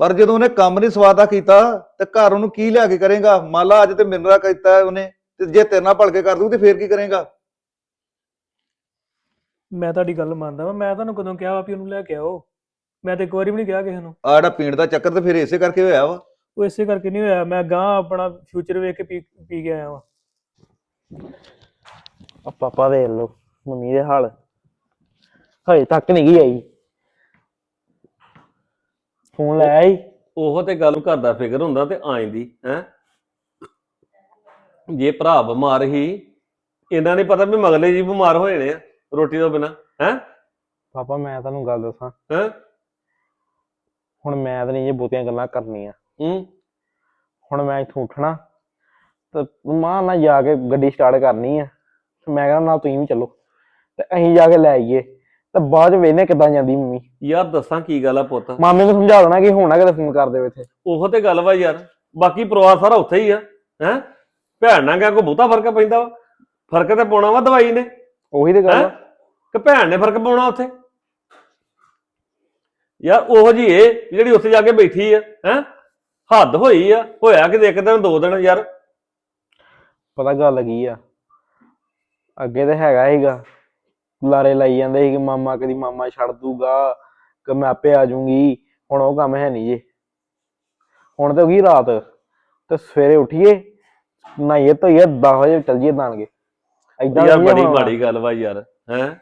ਪਰ ਜਦੋਂ ਉਹਨੇ ਕੰਮ ਨਹੀਂ ਸਵਾਦਾ ਕੀਤਾ ਤੇ ਘਰ ਉਹਨੂੰ ਕੀ ਲਿਆ ਕੇ ਕਰੇਗਾ? ਮੰਨ ਲਾ ਅੱਜ ਤੇ ਮੇਰੇ ਨਾਲ ਕੀਤਾ ਉਹਨੇ ਤੇ ਜੇ ਤੇਰੇ ਨਾਲ ਭਲਕੇ ਕਰ ਦੂ ਤੇ ਫੇਰ ਕੀ ਕਰੇਗਾ? ਮੈਂ ਤੁਹਾਡੀ ਗੱਲ ਮੰਨਦਾ ਵਾਂ ਮੈਂ ਤੁਹਾਨੂੰ ਕਦੋਂ ਕਿਹਾ ਵਾ ਵੀ ਉਹਨੂੰ ਲੈ ਕੇ ਆਓ। ਮੈਂ ਤੇ ਇੱਕ ਵਾਰੀ ਵੀ ਨਹੀਂ ਕਿਹਾ ਕਿਸੇ ਨੂੰ। ਆ ਜਿਹੜਾ ਪੀਣ ਦਾ ਚੱਕਰ ਤੇ ਫਿਰ ਇਸੇ ਕਰਕੇ ਹੋਇਆ ਵਾ? ਉਹ ਇਸੇ ਕਰਕੇ ਨਹੀਂ ਹੋਇਆ ਮੈਂ ਗਾਂ ਆਪਣਾ ਫਿਊਚਰ ਵੇਖ ਕੇ ਪੀ ਪੀ ਕੇ ਆਇਆ ਵਾਂ। ਆ ਪਾਪਾ ਵੇਖ ਲੋ ਮੰਮੀ ਦੇ ਹਾਲ। ਹਜੇ ਤੱਕ ਨਹੀਂ ਗਈ ਆਈ। ਫੋਨ ਲੈ ਆਈ ਉਹ ਤੇ ਗੱਲ ਘਰ ਦਾ ਫਿਕਰ ਹੁੰਦਾ ਤੇ ਆਇਂਦੀ ਹੈ? ਜੇ ਭਰਾ ਬਿਮਾਰ ਹੀ ਇਹਨਾਂ ਨੇ ਪਤਾ ਵੀ ਮਗਲੇ ਜੀ ਬਿਮਾਰ ਹੋਏ ਨੇ ਆ। ਰੋਟੀ ਤੋਂ ਬਿਨਾ ਹੈ? ਪਾਪਾ ਮੈਂ ਤੁਹਾਨੂੰ ਗੱਲ ਦੱਸਾਂ। ਹੈ? ਹੁਣ ਮੈਂ ਤਾਂ ਨਹੀਂ ਇਹ ਬਹੁਤੀਆਂ ਗੱਲਾਂ ਕਰਨੀਆਂ। ਹੂੰ? ਹੁਣ ਮੈਂ ਇੱਥੋਂ ਉੱਠਣਾ ਤੇ ਮਾਂ ਨਾਲ ਜਾ ਕੇ ਗੱਡੀ ਸਟਾਰਟ ਕਰਨੀ ਆ ਤੇ ਮੈਂ ਕਹਿੰਦਾ ਨਾਲ ਤੁਸੀਂ ਵੀ ਚੱਲੋ ਤੇ ਅਸੀਂ ਜਾ ਕੇ ਲੈ ਆਈਏ। ਤੇ ਬਾਅਦ ਚ ਵੇਖਨੇ ਕਿੱਦਾਂ ਜਾਂਦੀ ਮੰਮੀ। ਯਾਰ ਦੱਸਾਂ ਕੀ ਗੱਲ ਆ ਪੁੱਤ? ਮਾਮੇ ਨੂੰ ਸਮਝਾ ਦੇਣਾ ਕਿ ਹੋਣਾ ਕਿਤੇ ਫੋਨ ਕਰ ਦੇਵੇ ਇੱਥੇ। ਉਹ ਤੇ ਗੱਲ ਵਾ ਯਾਰ ਬਾਕੀ ਪਰਿਵਾਰ ਸਾਰਾ ਉੱਥੇ ਹੀ ਆ ਹੈ? ਭੈਣ ਨਾਲ ਕਿਆ ਕੋਈ ਬਹੁਤਾ ਫ਼ਰਕ ਪੈਂਦਾ ਵਾ? ਫ਼ਰਕ ਤੇ ਪਾਉਣਾ ਵਾ ਦਵਾਈ ਨੇ। ਉਹੀ ਤੇ ਗੱਲ ਹੈਂ? ਆ। ਕਿ ਭੈਣ ਨੇ ਫ਼ਰਕ ਪਾਉਣਾ ਉੱਥੇ? ਯਾਰ ਉਹ ਜੀ ਇਹ ਜਿਹੜੀ ਉੱਥੇ ਜਾ ਕੇ ਬੈਠੀ ਆ ਹੈ? ਹੱਦ ਹੋਈ ਆ ਹੋਇਆ ਕਿ ਇੱਕ ਦਿਨ ਦੋ ਦਿਨ ਯਾਰ। ਪਤਾ ਗੱਲ ਕੀ ਆ? ਅੱਗੇ ਤੇ ਹੈਗਾ ਹੀਗਾ ਲਾਰੇ ਲਾਈ ਜਾਂਦੇ ਸੀ ਕਿ ਮਾਮਾ ਕਦੀ ਮਾਮਾ ਛੱਡ ਦੂਗਾ ਕਿ ਮੈਂ ਆਪੇ ਆ ਜਾਊਂਗੀ। ਹੁਣ ਉਹ ਕੰਮ ਹੈ ਨਹੀਂ ਜੇ। ਹੁਣ ਤੇ ਹੋ ਗਈ ਰਾਤ। ਤੇ ਸਵੇਰੇ ਉੱਠੀਏ ਨਹਾਈਏ ਧੋਈਏ 10 ਵਜੇ ਚੱਲ ਜੀਏ ਦਾਨਗੇ ਏਦਾਂ ਯਾਰ ਬੜੀ। ਮਾੜੀ ਗੱਲ ਵਾ ਯਾਰ ਹੈ?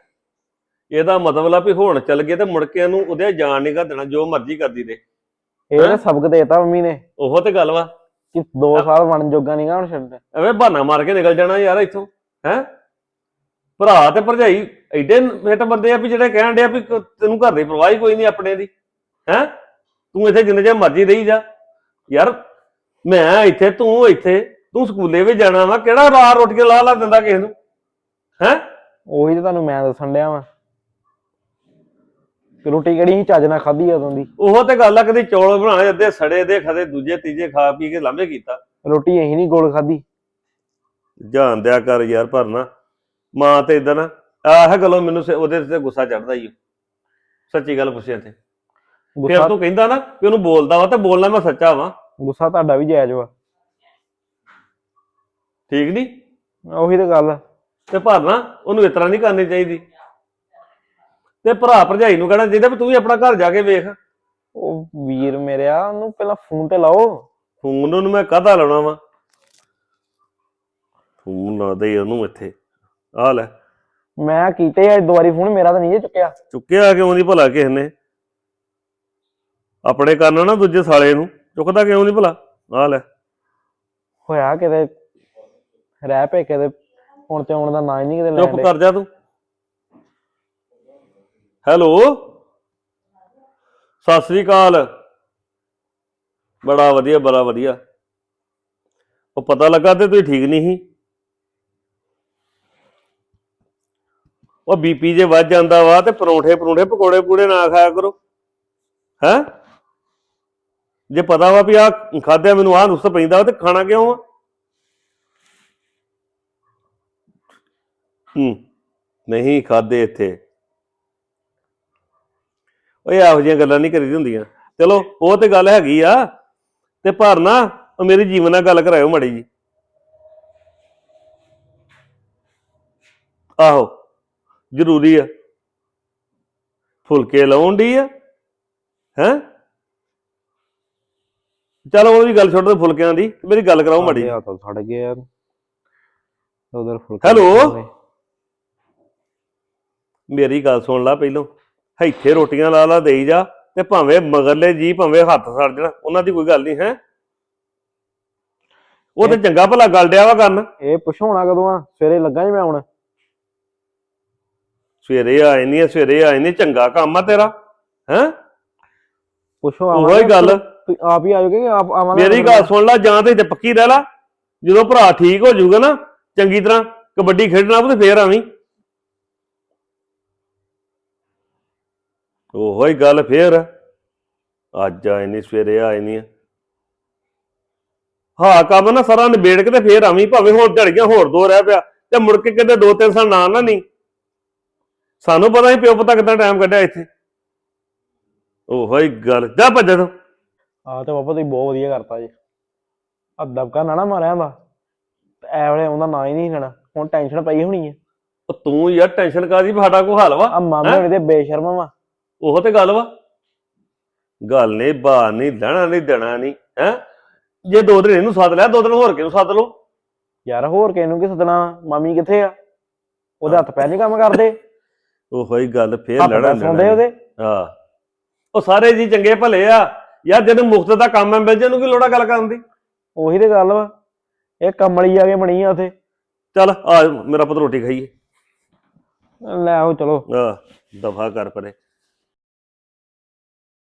ਇਹਦਾ ਮਤਲਬ ਆ ਵੀ ਹੁਣ ਚੱਲ ਗਏ ਤੇ ਮੁੜ ਕੇ ਇਹਨੂੰ ਉਹਦੇ ਜਾਣ ਨਹੀਂ ਦੇਣਾ ਜੋ ਮਰਜ਼ੀ ਕਰਦੀ ਦੇ ਇਹ ਤਾਂ ਸਬਕ ਦੇਤਾ ਮੰਮੀ ਨੇ। ਉਹ ਤੇ ਗੱਲ ਵਾ। ਕਿ 2 ਸਾਲ ਬਣ ਜੋਗਾ ਨਹੀਂਗਾ ਹੁਣ ਛੱਡ ਐਵੇਂ ਬਹਾਨਾ ਮਾਰ ਕੇ ਨਿਕਲ ਜਾਣਾ ਯਾਰ ਇੱਥੋਂ ਹੈ? ਭਰਾ ਤੇ ਭਰਜਾਈ ਐਡੇ ਫਿੱਟ ਬੰਦੇ ਆ ਵੀ ਜਿਹੜੇ ਕਹਿਣ ਡਿਆ ਵੀ ਤੈਨੂੰ ਘਰ ਦੀ ਪਰਵਾਹ ਹੀ ਕੋਈ ਨਹੀਂ ਆਪਣੇ ਦੀ ਹੈ? ਤੂੰ ਇੱਥੇ ਜਿੰਨੇ ਚਿਰ ਮਰਜ਼ੀ ਰਹੀ ਜਾ। ਯਾਰ ਮੈਂ ਇੱਥੇ ਤੂੰ ਇੱਥੇ ਤੂੰ ਸਕੂਲੇ ਵੀ ਜਾਣਾ ਵਾ ਕਿਹੜਾ ਰਾਹ ਰੁੱਟ ਕੇ ਲਾ ਲਾ ਦਿੰਦਾ ਕਿਸੇ ਨੂੰ? ਹੈ? ਉਹੀ ਤੇ ਤੁਹਾਨੂੰ ਮੈਂ ਦੱਸਣ ਡਿਆ ਵਾਂ। ਕਿ ਰੋਟੀ ਕਿਹੜੀ ਚੱਜ ਨਾਲ ਖਾਧੀ ਉਦੋਂ ਦੀ। ਉਹ ਤੇ ਗੱਲ ਆ ਕਦੀ ਚੌਲ ਬਣਾਏ ਅੱਧੇ ਸੜੇ ਦੇ ਖਦੇ ਦੂਜੇ ਤੀਜੇ ਖਾ ਪੀ ਕੇ ਲਾਂਭੇ ਕੀਤਾ। ਰੋਟੀ ਇਹੀ ਨਹੀਂ ਗੋਲ ਖਾਧੀ। ਜਾਣ ਦਿਆ ਕਰ ਯਾਰ ਭਰਨਾ ਮਾਂ ਤੇ ਇਦਾਂ ਨਾ ਆਹ ਗੱਲੋਂ ਮੈਨੂੰ ਸੇ- ਉਹਦੇ ਤੇ ਗੁੱਸਾ ਚੜਦਾ ਹੀ ਸੱਚੀ ਗੱਲ ਪੁੱਛਿਆ ਤੇ ਫਿਰ ਗੁੱਸਾ ਤੂੰ ਕਹਿੰਦਾ ਨਾ ਕਿ ਉਹਨੂੰ ਬੋਲਦਾ ਵਾ ਤੇ ਬੋਲਣਾ ਮੈਂ ਸੱਚਾ ਵਾਂ। ਗੁੱਸਾ ਤੁਹਾਡਾ ਵੀ ਜਾਇਜ਼ ਵਾ। ਠੀਕ ਨਹੀਂ ਉਹੀ ਤੇ ਗੱਲ ਆ। ਤੇ ਭਰਨਾ ਉਹਨੂੰ ਇਸ ਤਰ੍ਹਾਂ ਨਹੀਂ ਕਰਨੀ ਚਾਹੀਦੀ। ਤੇ ਭਰਾ ਭਰਜਾਈ ਨੂੰ ਕਹਿਣਾ ਚਾਹੀਦਾ ਵੀ ਤੂੰ ਵੀ ਆਪਣਾ ਘਰ ਜਾ ਕੇ ਵੇਖ। ਉਹ ਵੀਰ ਮੇਰਿਆ ਉਹਨੂੰ ਪਹਿਲਾਂ ਫੋਨ ਤੇ ਲਾਓ। ਫੋਨ ਉਹਨੂੰ ਮੈਂ ਕਾਹਦਾ ਲਾਉਣਾ ਵਾ? ਫੋਨ ਲਾ ਦੇ ਉਹਨੂੰ ਇੱਥੇ। ਆ ਲੈ। ਮੈਂ ਕੀਤੇ ਆ ਦੁਆਰੀ ਫੋਨ ਮੇਰਾ ਤਾਂ ਨਹੀਂ ਜੇ ਚੁੱਕਿਆ। ਚੁੱਕਿਆ ਕਿਉਂ ਨਹੀਂ ਭਲਾ ਕਿਸੇ ਨੇ? ਆਪਣੇ ਕਰਨ ਨਾ ਦੂਜੇ ਸਾਲੇ ਨੂੰ। ਚੁੱਕਦਾ ਕਿਉਂ ਨਹੀਂ ਭਲਾ? ਆ ਲੈ। ਹੋਇਆ ਕਿਤੇ ਰਹਿ ਪਏ ਕਿਤੇ। ਹੁਣ ਤੇ ਆਉਣ ਦਾ ਨਾਂ ਹੀ ਨਹੀਂ ਕਿਤੇ ਚੁੱਪ ਲੈਣ ਕਰ ਜਾ ਤੂੰ। ਹੈਲੋ? ਸਤਿ ਸ੍ਰੀ ਅਕਾਲ। ਬੜਾ ਵਧੀਆ ਬੜਾ ਵਧੀਆ। ਉਹ ਪਤਾ ਲੱਗਾ ਤੇ ਤੁਸੀਂ ਠੀਕ ਨਹੀਂ ਸੀ। ਉਹ ਬੀਪੀ ਜੇ ਵੱਧ ਜਾਂਦਾ ਵਾ ਤੇ ਪਰੌਂਠੇ ਪਰੌਂਠੇ ਪਕੌੜੇ ਪੂੜੇ ਨਾ ਖਾਇਆ ਕਰੋ। ਹੈ? ਜੇ ਪਤਾ ਵਾ ਵੀ ਆ ਖਾਦਿਆ ਮੈਨੂੰ ਆਹ ਨੁਕਸ ਪੈਂਦਾ ਵਾ ਤੇ ਖਾਣਾ ਕਿਉਂ ਆ? ਹੂੰ ਨਹੀਂ ਖਾਦੇ ਇੱਥੇ। ਓਏ ਇਹੋ ਜਿਹੀਆਂ ਗੱਲਾਂ ਨਹੀਂ ਕਰੀਦੀ ਹੁੰਦੀਆਂ। ਚਲੋ ਉਹ ਤੇ ਗੱਲ ਹੈਗੀ ਆ ਤੇ ਪਰ ਨਾ ਉਹ ਮੇਰੀ ਜੀਵਨ ਨਾਲ ਗੱਲ ਕਰਾਇਓ ਮੜੀ ਜੀ। ਆਹੋ ਜ਼ਰੂਰੀ ਆ। ਫੁਲਕੇ ਲਾਉਣ ਦੀ ਆ ਹੈ? ਚਲੋ ਉਹ ਵੀ ਗੱਲ ਛੱਡ ਦੇ ਫੁਲਕਿਆਂ ਦੀ ਮੇਰੀ ਗੱਲ ਕਰਾਓ ਮੜੀ ਆ ਤਾਂ ਸੜ ਗਏ ਯਾਰ ਉਧਰ ਫੁਲਕਾ ਹੈਲੋ? ਮੇਰੀ ਗੱਲ ਸੁਣ ਲੈ ਪਹਿਲੋਂ। ਇੱਥੇ ਰੋਟੀਆਂ ਲਾ ਲਾ ਦੇਈ ਜਾ ਤੇ ਭਾਵੇਂ ਮਗਰਲੇ ਜੀ ਭਾਵੇਂ ਹੱਥ ਸੜ ਜਾਣ ਉਹਨਾਂ ਦੀ ਕੋਈ ਗੱਲ ਨਹੀਂ ਹੈ? ਉਹ ਤੇ ਚੰਗਾ ਭਲਾ ਗੱਲ ਡਿਆ ਵਾ ਕਰਨ। ਇਹ ਪੁੱਛੋਣਾ ਕਦੋਂ ਆ ਸਵੇਰੇ ਲੱਗਾ ਜੀ ਮੈਂ ਹੁਣ। ਸਵੇਰੇ ਆਏ ਨਹੀਂ ਸਵੇਰੇ ਆਏ ਨਹੀਂ ਚੰਗਾ ਕੰਮ ਆ ਤੇਰਾ ਹੈ? ਪੁੱਛੋ ਉਹੀ ਗੱਲ। ਤੁਸੀਂ ਆਪ ਹੀ ਆਜੋਗੇ ਕਿ ਆਪ ਆਵਾਂਗੇ? ਮੇਰੀ ਗੱਲ ਸੁਣ ਲੈ ਜਾਂ ਤੇ ਪੱਕੀ ਰਹਿ ਲਾ। ਜਦੋਂ ਭਰਾ ਠੀਕ ਹੋ ਜਾਊਗਾ ਨਾ ਚੰਗੀ ਤਰ੍ਹਾਂ ਕਬੱਡੀ ਖੇਡਣਾ ਤੇ ਫੇਰ ਆਵੀਂ। ਉਹੋ ਹੀ ਗੱਲ ਫੇਰ। ਅੱਜ ਆਏ ਨਹੀਂ ਸਵੇਰੇ ਆਏ ਨਹੀਂ ਹਾਂ ਕੰਮ ਨਾ ਸਾਰਾ ਨਿਬੇੜ ਕੇ ਤੇ ਫੇਰ ਆਵੀਂ ਭਾਵੇਂ ਹੋਰ ਝੜੀਆਂ ਹੋਰ ਦੋ ਰਹਿ ਪਿਆ ਤੇ ਮੁੜ ਕੇ ਕਿਤੇ ਦੋ ਤਿੰਨ ਸਾਲ ਨਾ ਨਾ ਨਹੀਂ ਸਾਨੂੰ ਪਤਾ ਨਹੀਂ ਪਿਓ ਪਤਾ ਕਿੰਨਾ ਟਾਈਮ ਕੱਢਿਆ ਇੱਥੇ। ਉਹੋ ਹੀ ਗੱਲ। ਜਾ ਭੱਜ ਤੂੰ ਆ ਤੇ ਬਾਬਾ ਤੁਸੀਂ ਬਹੁਤ ਵਧੀਆ ਕਰਤਾ ਜੀ। ਆ ਦਬਕਾ ਨਾ ਨਾ ਮਾਰਿਆ ਤੇ ਐ ਵੇਲੇ ਉਹਦਾ ਨਾਂ ਹੀ ਨਹੀਂ ਲੈਣਾ। ਹੁਣ ਟੈਨਸ਼ਨ ਪਈ ਹੋਣੀ ਹੈ ਉਹ ਤੂੰ ਯਾਰ ਟੈਨਸ਼ਨ ਕਾਦੀ ਵੀ ਸਾਡਾ ਕੋ ਹਾਲ ਵਾ? ਆ ਮਾਮੇ ਹੈਂ? ਦੇ ਬੇਸ਼ਰਮ ਵਾ। ਉਹ ਤੇ ਗੱਲ ਵਾ। ਗੱਲ ਨਹੀਂ ਬਾਤ ਨਹੀਂ ਲੈਣਾ ਨਹੀਂ ਦੇਣਾ ਨਹੀਂ ਹੈ? ਜੇ ਦੋ ਦਿਨ ਇਹਨੂੰ ਸੱਦ ਲਿਆ ਦੋ ਦਿਨ ਹੋਰ ਕਿਹਨੂੰ ਸੱਦ ਲਓ? ਯਾਰ ਹੋਰ ਕਿਹਨੂੰ ਕੀ ਸੱਦਣਾ? ਮਾਮੀ ਕਿੱਥੇ ਆ? ਉਹਦੇ ਹੱਥ ਪੈਰ ਨਹੀਂ ਕੰਮ ਕਰਦੇ? ਉਹੋ ਹੀ ਗੱਲ ਫੇਰ ਹੱਥ ਪੈਰ ਸੌਂਦੇ ਉਹਦੇ? ਹਾਂ। ਉਹ ਸਾਰੇ ਜੀ ਚੰਗੇ ਭਲੇ ਆ। ਯਾਰ ਜਿਹਨੂੰ ਮੁਫਤ ਦਾ ਕੰਮ ਹੈ ਮਿਲ ਜੇ ਨੂੰ ਕੀ ਲੋੜਾ ਗੱਲ ਕਰਨ ਦੀ? ਉਹੀ ਤੇ ਗੱਲ ਵਾ। ਇਹ ਕਮਲੀ ਆ ਕੇ ਬਣੀ ਆ ਉਥੇ। ਚੱਲ ਆ ਮੇਰਾ ਪੁੱਤ ਰੋਟੀ ਖਾਈਏ। ਲੈ ਆਓ ਚਲੋ। ਆ ਦਫਾ ਕਰ ਪਰੇ।